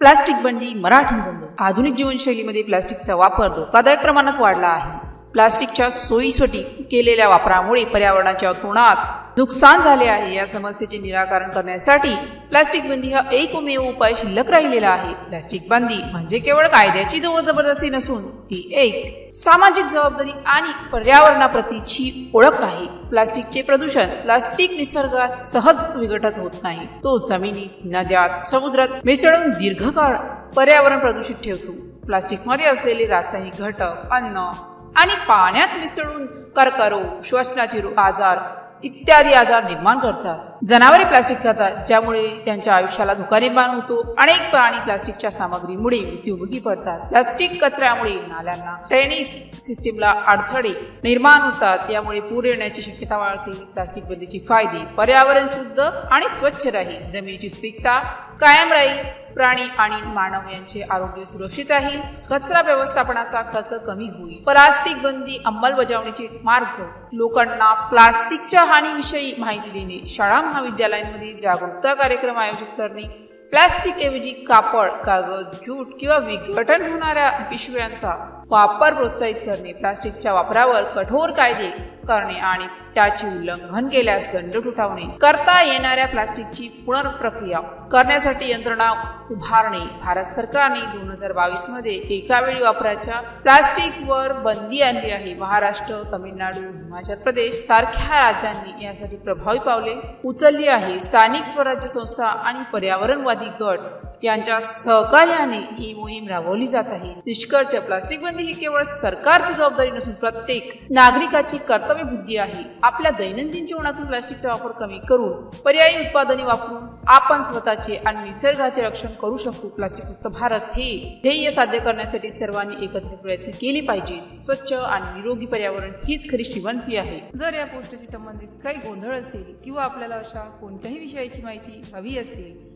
Plastic बंदी मराठी बंद. आधुनिक जीवनशैलीमध्ये प्लास्टिकचा वापर धोकादायक प्रमाणात वाढला आहे. प्लास्टिकच्या सोयीसाठी केलेल्या वापरामुळे पर्यावरणाच्या तोंडात नुकसान झाले आहे या समस्येचे निराकरण करण्यासाठी प्लास्टिक बंदी हा एकमेव उपाय शिल्लक राहिलेला आहे. प्लास्टिक बंदी म्हणजे केवळ कायद्याची जवळ जबरदस्ती नसून ही एक सामाजिक जबाबदारी आणि पर्यावरणाप्रतीची ओळख आहे. प्लास्टिकचे प्रदूषण प्लास्टिक निसर्गात सहज विघटत होत नाही. तो जमिनीत नद्यात समुद्रात मिसळून दीर्घकाळ पर्यावरण प्रदूषित ठेवतो. प्लास्टिकमध्ये असलेले रासायनिक घटक अन्न आणि पाण्यात मिसळून कर्करोग श्वसनाचे आजार इत्यादी आजार निर्माण करतात. जनावरे प्लास्टिक खातात ज्यामुळे त्यांच्या आयुष्याला धोका निर्माण होतो. अनेक प्राणी प्लास्टिकच्या सामग्रीमुळे मृत्युमुखी पडतात. प्लास्टिक कचऱ्यामुळे नाल्यांना ड्रेनेज सिस्टीमला अडथळे निर्माण होतात. यामुळे पूर येण्याची शक्यता वाढते. प्लास्टिक बंदीचे फायदे पर्यावरण शुद्ध आणि स्वच्छ राहील. जमिनीची सुपीकता कायम राहील. प्राणी आणि मानव यांचे आरोग्य सुरक्षित राहील. कचरा व्यवस्थापनाचा खर्च कमी होईल. प्लास्टिक बंदी अंमलबजावणीचे मार्ग. लोकांना प्लास्टिकच्या हानीविषयी माहिती देणे शाळा મહાવિદ્યાલયની જાગૃતતા કાર્યક્રમ આયોજિત કરણી प्लास्टिकऐवजी कापड कागद ज्यूट किंवा विघटन होणाऱ्या पिशव्यांचा वापर प्रोत्साहित करणे प्लास्टिकच्या वापरावर कठोर कायदे करणे आणि त्याचे उल्लंघन केल्यास दंड ठुठावणे करता येणाऱ्या प्लास्टिकची पुनर्प्रक्रिया करण्यासाठी यंत्रणा उभारणे. भारत सरकारने दोन हजार बावीसमध्ये एका वेळी वापराच्या प्लास्टिकवर बंदी आणली आहे. महाराष्ट्र तामिळनाडू हिमाचल प्रदेश सारख्या राज्यांनी यासाठी प्रभावी पावले उचलली आहे. स्थानिक स्वराज्य संस्था आणि पर्यावरणवादी गट यांच्या सहकार्याने ही मोहीम राबवली जात आहे. निष्कर्ष प्लास्टिक बंदी ही केवळ सरकारची जबाबदारी नसून प्रत्येक नागरिकाची कर्तव्य बुद्धी आहे. आपल्या दैनंदिन जीवनातून प्लास्टिकचा वापर कमी करून पर्यायी उत्पादने वापरून आपण स्वतःचे आणि निसर्गाचे रक्षण करू शकतो प्लास्टिक मुक्त भारत हे ध्येय साध्य करण्यासाठी सर्वांनी एकत्रित प्रयत्न केले पाहिजेत. स्वच्छ आणि निरोगी पर्यावरण हीच खरी श्रीमंती आहे. जर या पोस्टशी संबंधित काही गोंधळ असेल किंवा आपल्याला अशा कोणत्याही विषयाची माहिती हवी असेल